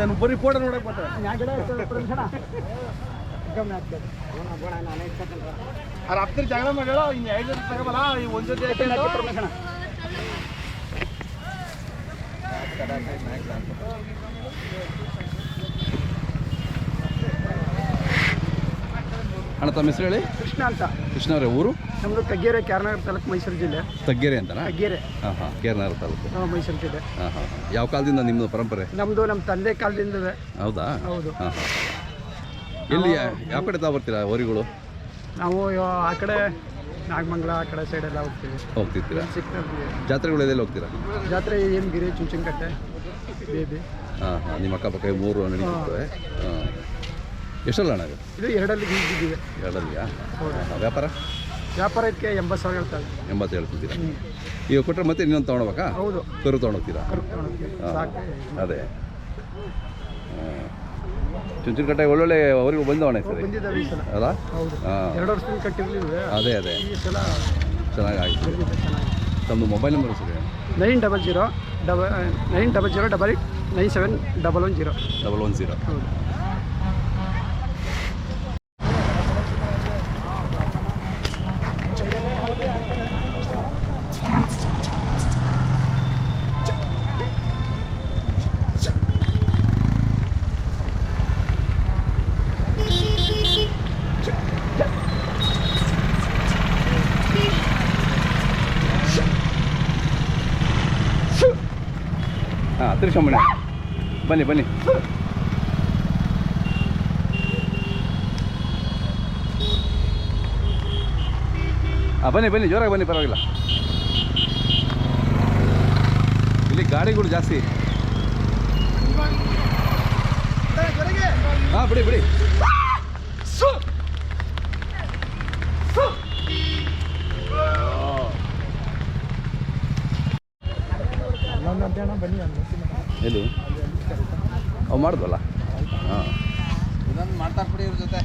ನಾನು ಬರೀ ಫೋಟೋ ನೋಡಕ್ ಬರ್ತಾರೆ ಹತ್ತಿರ ಜಗಳ ಮಾಡಿ ಇನ್ನು ಐದು ಜೊತೆ ತಗೋಬಲ್ಲ, ಈ ಒಂದು ಜೊತೆ ಯಾಕೆ ಅಂತ? ಅಣ್ಣ ತಮ್ಮ ಹೆಸರು ಹೇಳಿ? ಕೃಷ್ಣ ಅಂತ. ಕೃಷ್ಣ ಅವರೇ ಊರು? ನಮ್ಮದು ತಗ್ಗೆರೆ ಕ್ಯಾರನಗರ ತಾಲೂಕು ಮೈಸೂರು ಜಿಲ್ಲೆ. ತಗ್ಗೆರೆ ಅಂತ ಕಗ್ಗೆರೆ. ಹಾಂ ಹಾಂ ತಾಲೂಕು. ಆ, ಮೈಸೂರು ಜಿಲ್ಲೆ. ಹಾಂ ಹಾಂ ಯಾವ ಕಾಲದಿಂದ ನಿಮ್ಮದು ಪರಂಪರೆ? ನಮ್ಮದು ನಮ್ಮ ತಂದೆ ಕಾಲದಿಂದವೇ ಹೌದಾ? ಹೌದು. ಹಾಂ ಹಾಂ ಎಲ್ಲಿ ಯಾ- ಯಾವ ಕಡೆ ತಾ ಬರ್ತೀರಾ ಹೋರಿಗಳು? ನಾವು ಆ ಕಡೆ ನಾಗಮಂಗಲ ಆ ಕಡೆ ಸೈಡೆಲ್ಲ ಹೋಗ್ತೀವಿ. ಹೋಗ್ತಿರ್ತೀರಾ? ಸಿಕ್ಕಿದ್ರೆ ಜಾತ್ರೆಗಳು ಎಲ್ಲೆಲ್ಲಿ ಹೋಗ್ತೀರಾ? ಜಾತ್ರೆ ಏಮಗಿರಿ ಚುಂಚನಕಟ್ಟೆ ಬೇಬಿ. ಹಾಂ ಹಾಂ ನಿಮ್ಮ ಅಕ್ಕಪಕ್ಕ ಮೂರು ನಡೀತಿರ್ತವೆ ಹಾಂ. ಎಷ್ಟಲ್ಲ ಅಣ್ಣ ಇದು? ಇದು ಎರಡಲ್ಲಿ ಇದ್ದೀವಿ ಎರಡಲ್ಲಿಯಾ? ಹಾಂ, ವ್ಯಾಪಾರ? ವ್ಯಾಪಾರಕ್ಕೆ ಎಂಬತ್ತು ಸಾವಿರ ಹೇಳ್ತಾರೆ ಎಂಬತ್ತು ಹೇಳ್ತಿದ್ದೀರಾ? ಈಗ ಕೊಟ್ಟರೆ ಮತ್ತೆ ಇನ್ನೊಂದು ತೊಗೊಳ್ಬೇಕಾ? ಹೌದು. ಕರು ತೊಗೊಂಡೋಗ್ತೀರಾ ಅದೇ ತಗೊಂಡೋಗ್ತೀವಿ. ಹಾಂ. ಸಾಕು. ಅದೇ. ಚುಂಚನಕಟ್ಟೆ ಒಳ್ಳೊಳ್ಳೆ ಅವರಿಗೂ ಬಂದವಣೆ ಸರಿ. ಬಂದಿದ್ದಾವೆ ಈ ಸಲ. ಅಲ್ಲ? ಹೌದು. ಹಾಂ ಎರಡು ವರ್ಷದಿಂದ ಕಟ್ಟಿರ್ಲಿಲ್ವೇ? ಅದೇ ಅದೇ. ಈ ಸಲ ಚೆನ್ನಾಗಿ ಆಯಿತು ಬಂದಿದೆ ಚೆನ್ನಾಗಿ ತಮ್ಮದು ಮೊಬೈಲ್ ನಂಬರ್ ಸರಿ? Nine double zero double nine double zero double eight nine seven double one zero. Double one zero. ಹೌದು. ಹಾಂ ತಿರ್ಸ್ಕೊಂಬಣ್ಣ ಬನ್ನಿ ಬನ್ನಿ. ಹಾಂ, ಬನ್ನಿ ಬನ್ನಿ, ಜೋರಾಗಿ ಬನ್ನಿ, ಪರವಾಗಿಲ್ಲ. ಇಲ್ಲಿ ಗಾಡಿಗಳು ಜಾಸ್ತಿ. ಹಾಂ, ಬಿಡಿ ಬಿಡಿ. ಎಲ್ಲಿ? ಅವು ಮಾಡಿದ್ವಲ್ಲ ಹಾಂ. ಇದೊಂದು ಇವ್ರ ಜೊತೆ.